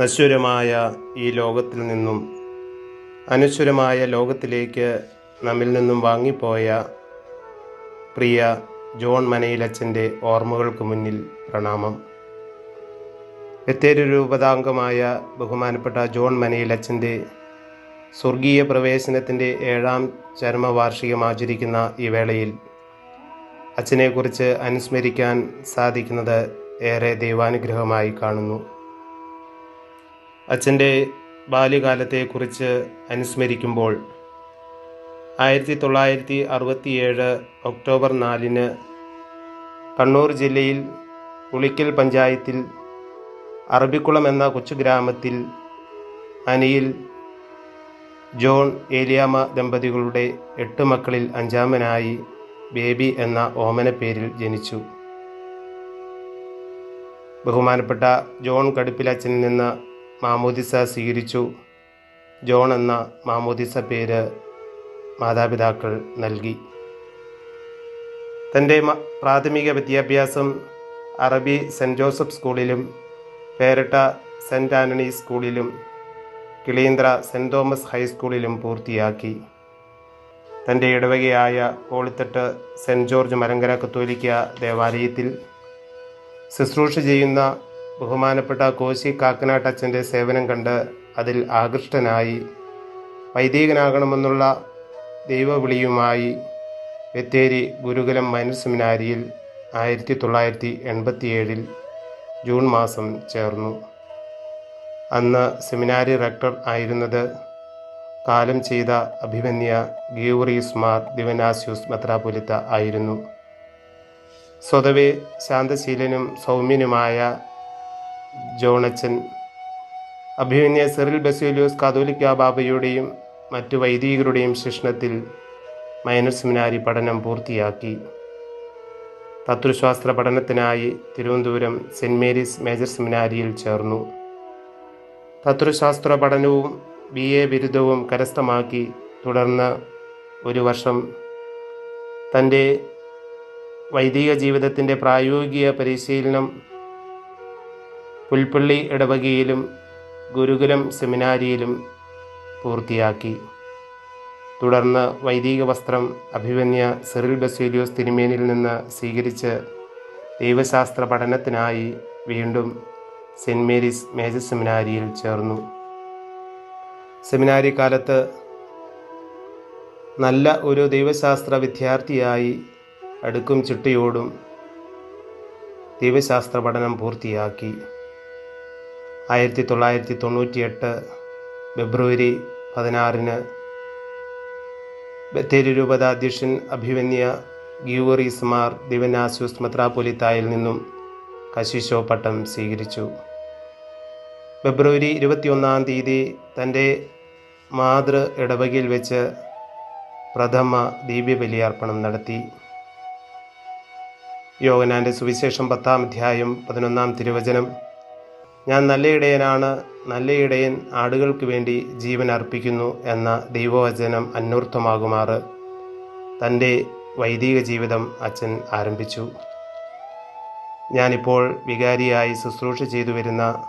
നശ്വരമായ ഈ ലോകത്തിൽ നിന്നും അനശ്വരമായ ലോകത്തിലേക്ക് നമ്മിൽ നിന്നും വാങ്ങിപ്പോയ പ്രിയ ജോൺ മനയിലച്ചന്റെ ഓർമ്മകൾക്ക് മുന്നിൽ പ്രണാമം. ബത്തേരി രൂപതാംഗമായ ബഹുമാനപ്പെട്ട ജോൺ മനയിലച്ചന്റെ സ്വർഗീയ പ്രവേശനത്തിന്റെ ഏഴാം ചരമവാർഷികം ആചരിക്കുന്ന ഈ വേളയിൽ അച്ഛനെക്കുറിച്ച് അനുസ്മരിക്കാൻ സാധിക്കുന്നത് ഏറെ ദൈവാനുഗ്രഹമായി കാണുന്നു. അച്ഛന്റെ ബാല്യകാലത്തെക്കുറിച്ച് അനുസ്മരിക്കുമ്പോൾ ആയിരത്തി തൊള്ളായിരത്തി അറുപത്തിയേഴ് ഒക്ടോബർ നാലിന് കണ്ണൂർ ജില്ലയിൽ ഉളിക്കൽ പഞ്ചായത്തിൽ അറബിക്കുളം എന്ന കൊച്ചു ഗ്രാമത്തിൽ അനിയിൽ ജോൺ ഏലിയാമ ദമ്പതികളുടെ എട്ട് മക്കളിൽ അഞ്ചാമനായി ബേബി എന്ന ഓമന പേരിൽ ജനിച്ചു. ബഹുമാനപ്പെട്ട ജോൺ കടുപ്പിലച്ചനിൽ നിന്ന് മാമോദിസ സ്വീകരിച്ചു. ജോൺ എന്ന മാമോദിസ പേര് മാതാപിതാക്കൾ നൽകി. തന്റെ പ്രാഥമിക വിദ്യാഭ്യാസം അറബി സെന്റ് ജോസഫ് സ്കൂളിലും പേരട്ട സെന്റ് ആന്റണി സ്കൂളിലും കിളീന്ദ്ര സെന്റ് തോമസ് ഹൈസ്കൂളിലും പൂർത്തിയാക്കി. തന്റെ ഇടവകയായ കോളിത്തട്ട് സെന്റ് ജോർജ് മലങ്കര കത്തോലിക്ക ദേവാലയത്തിൽ ശുശ്രൂഷ ചെയ്യുന്ന ബഹുമാനപ്പെട്ട കോശി കാക്കനാട്ട് കാക്കനാട്ടച്ഛന്റെ സേവനം കണ്ട് അതിൽ ആകൃഷ്ടനായി വൈദികനാകണമെന്നുള്ള ദൈവവിളിയുമായി ബത്തേരി ഗുരുകുലം മൈനർ സെമിനാരിയിൽ ആയിരത്തി തൊള്ളായിരത്തി എൺപത്തിയേഴിൽ ജൂൺ മാസം ചേർന്നു. അന്ന് സെമിനാരി റെക്ടർ ആയിരുന്നത് കാലം ചെയ്ത അഭിമന്യ ഗീവറീസ് മാർ ദിവനാസ്യൂസ് മെത്രാപൊലിത്ത ആയിരുന്നു. സ്വതവേ ശാന്തശീലനും സൗമ്യനുമായ ജോണച്ചൻ അഭിമന്യ സെറിൽ ബസേലിയോസ് കാതോലിക്ക ബാബയുടെയും മറ്റു വൈദികരുടെയും ശിക്ഷണത്തിൽ മൈനർ സെമിനാരി പഠനം പൂർത്തിയാക്കി. തത്വശാസ്ത്ര പഠനത്തിനായി തിരുവനന്തപുരം സെന്റ് മേരീസ് മേജർ സെമിനാരിയിൽ ചേർന്നു. തത്വശാസ്ത്ര പഠനവും ബി എ ബിരുദവും കരസ്ഥമാക്കി തുടർന്ന് ഒരു വർഷം തന്റെ വൈദിക ജീവിതത്തിന്റെ പ്രായോഗിക പരിശീലനം പുൽപ്പള്ളി ഇടവകയിലും ഗുരുകുലം സെമിനാരിയിലും പൂർത്തിയാക്കി. തുടർന്ന് വൈദിക വസ്ത്രം അഭിമന്യ സിറിൽ ബസേലിയോസ് തിരുമേനിൽ നിന്ന് സ്വീകരിച്ച് ദൈവശാസ്ത്ര പഠനത്തിനായി വീണ്ടും സെന്റ് മേരീസ് മേജർ സെമിനാരിയിൽ ചേർന്നു. സെമിനാരി കാലത്ത് നല്ല ഒരു ദൈവശാസ്ത്ര വിദ്യാർത്ഥിയായി അടുക്കും ചിട്ടയോടും ദൈവശാസ്ത്ര പഠനം പൂർത്തിയാക്കി. ആയിരത്തി തൊള്ളായിരത്തി തൊണ്ണൂറ്റിയെട്ട് ഫെബ്രുവരി പതിനാറിന് ബത്തേരി രൂപത അധ്യക്ഷൻ അഭിമന്യ ഗീവറീസ് മാർ ദിവനാസ്യൂസ് മെത്രാപ്പൊലിത്തായിൽ നിന്നും കശിശോ പട്ടം സ്വീകരിച്ചു. ഫെബ്രുവരി ഇരുപത്തിയൊന്നാം തീയതി തന്റെ മാതൃ ഇടവകയിൽ വെച്ച് പ്രഥമ ദീപ്യബലിയർപ്പണം നടത്തി. യോഗനാന്റെ സുവിശേഷം പത്താം അധ്യായം പതിനൊന്നാം തിരുവചനം ഞാൻ നല്ല ഇടയനാണ് നല്ല ഇടയൻ ആടുകൾക്ക് വേണ്ടി ജീവൻ അർപ്പിക്കുന്നു എന്ന ദൈവവചനം അന്വർത്ഥമാകുമാറ്. തന്റെ വൈദിക ജീവിതം അച്ഛൻ ആരംഭിച്ചു. ഞാനിപ്പോൾ വികാരിയായി ശുശ്രൂഷ ചെയ്തു വരുന്ന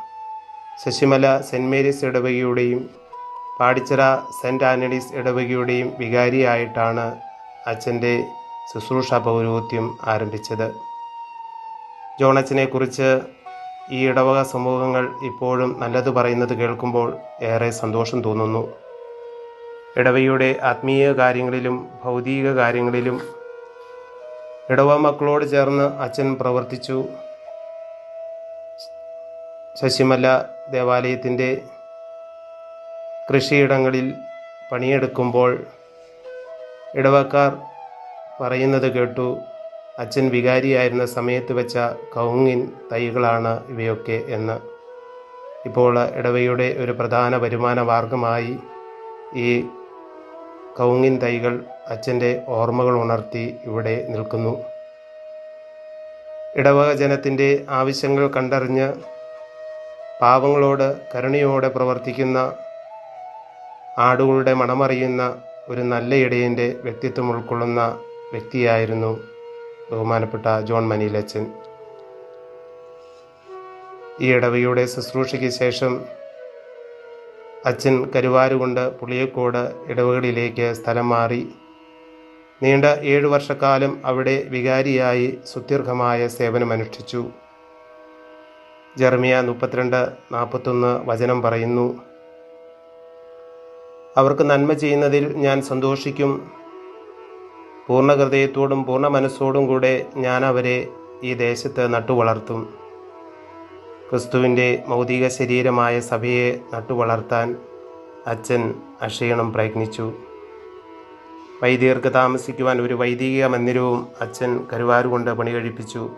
ശശിമല സെന്റ് മേരീസ് ഇടവകയുടെയും പാടിച്ചിറ സെന്റ് ആൻഡീസ് ഇടവകയുടെയും വികാരിയായിട്ടാണ് അച്ഛന്റെ ശുശ്രൂഷ പൗരോഹിത്യം ആരംഭിച്ചത്. ജോണച്ചനെക്കുറിച്ച് ഈ ഇടവക സമൂഹങ്ങൾ ഇപ്പോഴും നല്ലത് പറയുന്നത് കേൾക്കുമ്പോൾ ഏറെ സന്തോഷം തോന്നുന്നു. ഇടവയുടെ ആത്മീയ കാര്യങ്ങളിലും ഭൗതിക കാര്യങ്ങളിലും ഇടവ മക്കളോട് ചേർന്ന് അച്ഛൻ പ്രവർത്തിച്ചു. ശശിമല ദേവാലയത്തിന്റെ കൃഷിയിടങ്ങളിൽ പണിയെടുക്കുമ്പോൾ ഇടവക്കാർ പറയുന്നത് കേട്ടു. അച്ഛൻ വികാരിയായിരുന്ന സമയത്ത് വെച്ച കൗങ്ങിൻ തൈകളാണ് ഇവയൊക്കെ എന്ന്. ഇപ്പോൾ ഇടവയുടെ ഒരു പ്രധാന വരുമാന മാർഗമായി ഈ കൗങ്ങിൻ തൈകൾ അച്ഛന്റെ ഓർമ്മകൾ ഉണർത്തി ഇവിടെ നിൽക്കുന്നു. ഇടവക ജനത്തിന്റെ ആവശ്യങ്ങൾ കണ്ടറിഞ്ഞ് പാവങ്ങളോട് കരുണയോടെ പ്രവർത്തിക്കുന്ന ആടുകളുടെ മണമറിയുന്ന ഒരു നല്ല ഇടയന്റെ വ്യക്തിത്വം ഉൾക്കൊള്ളുന്ന വ്യക്തിയായിരുന്നു ബഹുമാനപ്പെട്ട ജോൺ മനിയിലച്ചൻ ഈ ഇടവയുടെ ശുശ്രൂഷയ്ക്ക് ശേഷം അച്ഛൻ കരുവാരുകൊണ്ട് പുളിയക്കോട് ഇടവകളിലേക്ക് സ്ഥലം മാറി. നീണ്ട ഏഴു വർഷക്കാലം അവിടെ വികാരിയായി സുദീർഘമായ സേവനമനുഷ്ഠിച്ചു. ജർമിയ മുപ്പത്തിരണ്ട് നാൽപ്പത്തൊന്ന് വചനം പറയുന്നു അവർക്ക് നന്മ ചെയ്യുന്നതിൽ ഞാൻ സന്തോഷിക്കും. പൂർണ ഹൃദയത്തോടും പൂർണ മനസ്സോടും കൂടെ ഞാൻ അവരെ ഈ ദേശത്ത് നട്ടുവളർത്തും. ക്രിസ്തുവിന്റെ മൗതിക ശരീരമായ സഭയെ നട്ടുവളർത്താൻ അച്ഛൻ അക്ഷീണം പ്രയത്നിച്ചു. വൈദികർക്ക് താമസിക്കുവാൻ ഒരു വൈദിക മന്ദിരവും അച്ഛൻ കരുവാരുകൊണ്ട് പണി കഴിപ്പിച്ചു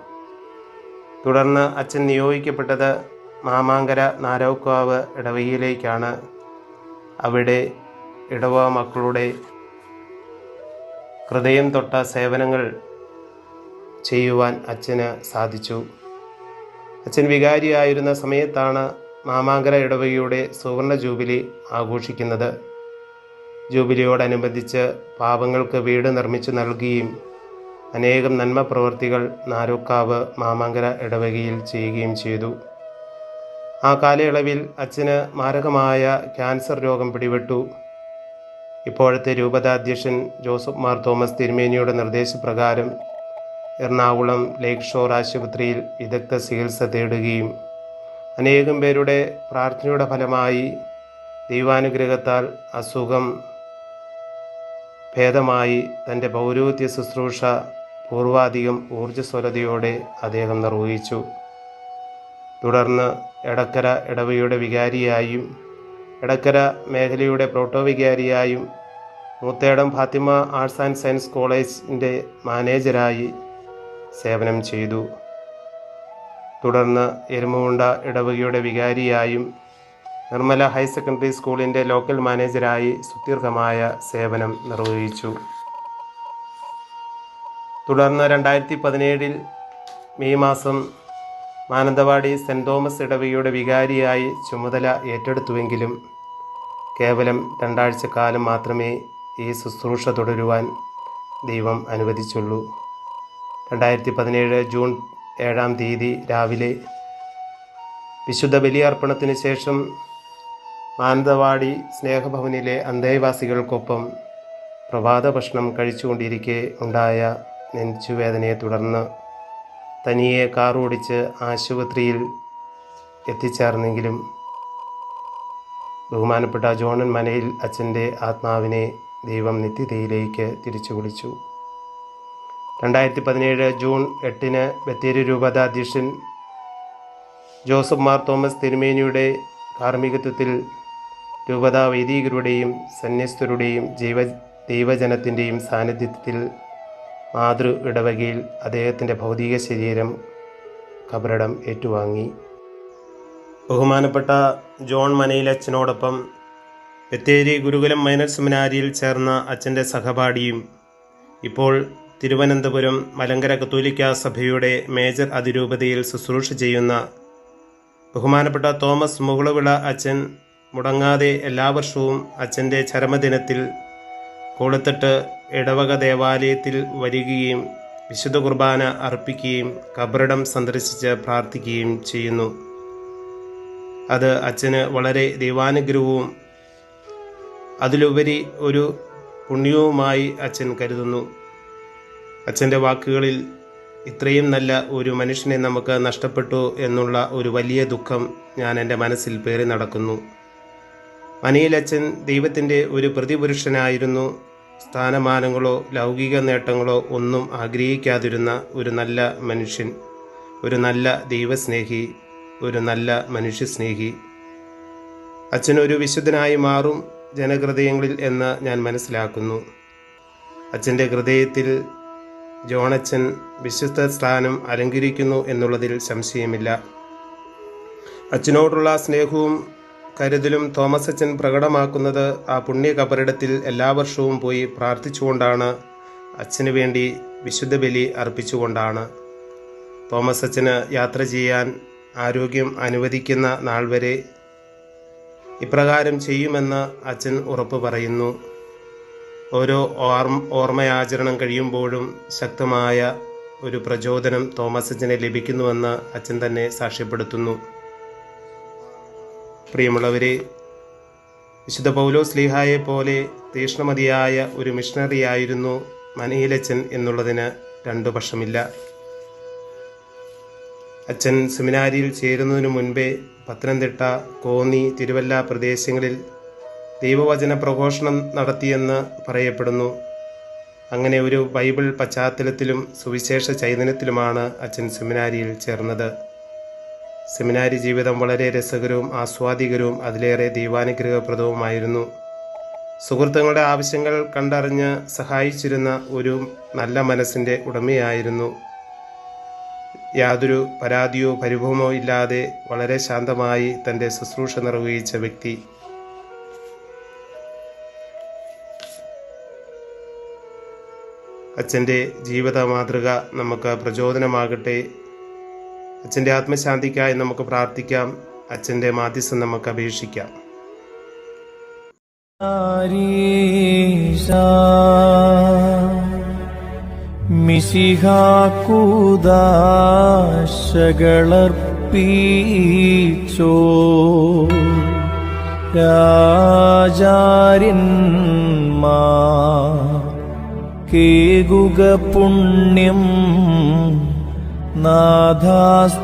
തുടർന്ന് അച്ഛൻ നിയോഗിക്കപ്പെട്ടത് മാമാങ്കര നാരോക്കാവ് ഇടവയിലേക്കാണ് അവിടെ ഇടവ മക്കളുടെ ഹൃദയം തൊട്ട സേവനങ്ങൾ ചെയ്യുവാൻ അച്ഛന് സാധിച്ചു. അച്ഛൻ വികാരിയായിരുന്ന സമയത്താണ് മാമാങ്കര ഇടവകയുടെ സുവർണ ജൂബിലി ആഘോഷിക്കുന്നത്. ജൂബിലിയോടനുബന്ധിച്ച് പാവങ്ങൾക്ക് വീട് നിർമ്മിച്ചു നൽകുകയും അനേകം നന്മ പ്രവൃത്തികൾ നാരോക്കാവ് മാമാങ്കര ഇടവകയിൽ ചെയ്യുകയും ചെയ്തു. ആ കാലയളവിൽ അച്ഛന് മാരകമായ ക്യാൻസർ രോഗം പിടിപെട്ടു. ഇപ്പോഴത്തെ രൂപതാധ്യക്ഷൻ ജോസഫ് മാർ തോമസ് തിരുമേനിയുടെ നിർദ്ദേശപ്രകാരം എറണാകുളം ലേക്ക് ഷോർ ആശുപത്രിയിൽ വിദഗ്ധ ചികിത്സ തേടുകയും അനേകം പേരുടെ പ്രാർത്ഥനയുടെ ഫലമായി ദൈവാനുഗ്രഹത്താൽ അസുഖം ഭേദമായി തന്റെ പൗരോഹിത്യ ശുശ്രൂഷ പൂർവാധികം ഊർജസ്വലതയോടെ അദ്ദേഹം നിർവഹിച്ചു. തുടർന്ന് എടക്കര ഇടവയുടെ വികാരിയായും എടക്കര മേഖലയുടെ proto വികാരിയായും Moothedam Fatima arts and science കോളേജിന്റെ മാനേജരായി സേവനം ചെയ്തു. തുടർന്ന് എരുമുണ്ട ഇടവകയുടെ വികാരിയായും നിർമ്മല ഹയർ സെക്കൻഡറി സ്കൂളിന്റെ ലോക്കൽ മാനേജരായി സുദീർഘമായ സേവനം നിർവഹിച്ചു. തുടർന്ന് രണ്ടായിരത്തി പതിനേഴിൽ മെയ് മാസം മാനന്തവാടി സെന്റ് തോമസ് ഇടവകയുടെ വികാരിയായി ചുമതല ഏറ്റെടുത്തുവെങ്കിലും കേവലം രണ്ടാഴ്ച കാലം മാത്രമേ ഈ ശുശ്രൂഷ തുടരുവാൻ ദൈവം അനുവദിച്ചുള്ളൂ. രണ്ടായിരത്തി പതിനേഴ് ജൂൺ ഏഴാം തീയതി രാവിലെ വിശുദ്ധ ബലിയർപ്പണത്തിന് ശേഷം മാനന്തവാടി സ്നേഹഭവനിലെ അന്തേവാസികൾക്കൊപ്പം പ്രഭാത ഭക്ഷണം കഴിച്ചുകൊണ്ടിരിക്കെ ഉണ്ടായ നെഞ്ചുവേദനയെ തുടർന്ന് തനിയെ കാർ ഓടിച്ച് ആശുപത്രിയിൽ എത്തിച്ചേർന്നെങ്കിലും ബഹുമാനപ്പെട്ട ജോണൻ മനയിൽ അച്ഛന്റെ ആത്മാവിനെ ദൈവം നിത്യതയിലേക്ക് തിരിച്ചു വിളിച്ചു. രണ്ടായിരത്തി പതിനേഴ് ജൂൺ എട്ടിന് ബത്തേരി രൂപത അധ്യക്ഷൻ ജോസഫ് മാർ തോമസ് തിരുമേനിയുടെ കാർമ്മികത്വത്തിൽ രൂപതാ വൈദികരുടെയും സന്യസ്തരുടെയും ജൈവ ദൈവജനത്തിന്റെയും സാന്നിധ്യത്തിൽ മാതൃ ഇടവകയിൽ അദ്ദേഹത്തിന്റെ ഭൗതിക ശരീരം കബറിടം ഏറ്റുവാങ്ങി. ബഹുമാനപ്പെട്ട ജോൺ മനയിലച്ഛനോടൊപ്പം ബത്തേരി ഗുരുകുലം മൈനർ സെമിനാരിയിൽ ചേർന്ന അച്ഛന്റെ സഹപാഠിയും ഇപ്പോൾ തിരുവനന്തപുരം മലങ്കര കത്തോലിക്ക സഭയുടെ മേജർ അതിരൂപതയിൽ ശുശ്രൂഷ ചെയ്യുന്ന ബഹുമാനപ്പെട്ട തോമസ് മുകുളവിള അച്ഛൻ മുടങ്ങാതെ എല്ലാ വർഷവും അച്ഛന്റെ ചരമദിനത്തിൽ കൊളുത്തിട്ട് ഇടവക ദേവാലയത്തിൽ വരികയും വിശുദ്ധ കുർബാന അർപ്പിക്കുകയും കബറിടം സന്ദർശിച്ച് പ്രാർത്ഥിക്കുകയും ചെയ്യുന്നു. അത് അച്ഛന് വളരെ ദൈവാനുഗ്രഹവും അതിലുപരി ഒരു പുണ്യവുമായി അച്ഛൻ കരുതുന്നു. അച്ഛന്റെ വാക്കുകളിൽ ഇത്രയും നല്ല ഒരു മനുഷ്യനെ നമുക്ക് നഷ്ടപ്പെട്ടു എന്നുള്ള ഒരു വലിയ ദുഃഖം ഞാൻ എന്റെ മനസ്സിൽ പേറി നടക്കുന്നു. മനയിലച്ഛൻ ദൈവത്തിന്റെ ഒരു പ്രതിപുരുഷനായിരുന്നു. സ്ഥാനമാനങ്ങളോ ലൗകിക നേട്ടങ്ങളോ ഒന്നും ആഗ്രഹിക്കാതിരുന്ന ഒരു നല്ല മനുഷ്യൻ ഒരു നല്ല ദൈവസ്നേഹി ഒരു നല്ല മനുഷ്യസ്നേഹി. അച്ഛനൊരു വിശുദ്ധനായി മാറും ജനഹൃദയങ്ങളിൽ എന്ന് ഞാൻ മനസ്സിലാക്കുന്നു. അച്ഛന്റെ ഹൃദയത്തിൽ ജോണച്ചൻ വിശുദ്ധ സ്ഥാനം അലങ്കരിക്കുന്നു എന്നുള്ളതിൽ സംശയമില്ല. അച്ഛനോടുള്ള സ്നേഹവും കരുതലും തോമസ് അച്ഛൻ പ്രകടമാക്കുന്നത് ആ പുണ്യ കബറിടത്തിൽ എല്ലാ വർഷവും പോയി പ്രാർത്ഥിച്ചുകൊണ്ടാണ്. അച്ഛന് വേണ്ടി വിശുദ്ധ ബലി അർപ്പിച്ചുകൊണ്ടാണ്. തോമസ് അച്ഛന് യാത്ര ചെയ്യാൻ ആരോഗ്യം അനുവദിക്കുന്ന നാൾ വരെ ഇപ്രകാരം ചെയ്യുമെന്ന് അച്ഛൻ ഉറപ്പ് പറയുന്നു. ഓരോ ഓർമ്മ ഓർമ്മയാചരണം കഴിയുമ്പോഴും ശക്തമായ ഒരു പ്രചോദനം തോമസ് അച്ഛനെ ലഭിക്കുന്നുവെന്ന് അച്ഛൻ തന്നെ സാക്ഷ്യപ്പെടുത്തുന്നു. പ്രിയമുള്ളവരെ വിശുദ്ധ പൗലോ സ്ലിഹായെ പോലെ തീഷ്ണമതിയായ ഒരു മിഷണറിയായിരുന്നു മനയിലച്ചൻ എന്നുള്ളതിന് രണ്ടു പക്ഷമില്ല അച്ഛൻ സെമിനാരിയിൽ ചേരുന്നതിനു മുൻപേ പത്തനംതിട്ട കോന്നി തിരുവല്ല പ്രദേശങ്ങളിൽ ദൈവവചന പ്രഘോഷണം നടത്തിയെന്ന് പറയപ്പെടുന്നു. അങ്ങനെ ഒരു ബൈബിൾ പശ്ചാത്തലത്തിലും സുവിശേഷ ചൈതന്യത്തിലുമാണ് അച്ഛൻ സെമിനാരിയിൽ ചേർന്നത്. സെമിനാരി ജീവിതം വളരെ രസകരവും ആസ്വാദികരവും അതിലേറെ ദൈവാനുഗ്രഹപ്രദവുമായിരുന്നു. സുഹൃത്തുക്കളുടെ ആവശ്യങ്ങൾ കണ്ടറിഞ്ഞ് സഹായിച്ചിരുന്ന ഒരു നല്ല മനസ്സിന്റെ ഉടമയായിരുന്നു. യാതൊരു പരാതിയോ പരിഭവമോ ഇല്ലാതെ വളരെ ശാന്തമായി തന്റെ ശുശ്രൂഷ നിർവഹിച്ച വ്യക്തി. അച്ഛന്റെ ജീവിത മാതൃക നമുക്ക് പ്രചോദനമാകട്ടെ. അച്ഛന്റെ ആത്മശാന്തിക്കായി നമുക്ക് പ്രാർത്ഥിക്കാം. അച്ഛന്റെ മാധ്യസ്ഥം നമുക്ക് അപേക്ഷിക്കാം. ആരീശാ രാജാരിൻ മാ കേകുക പുണ്യം नाधास्तोत्रम्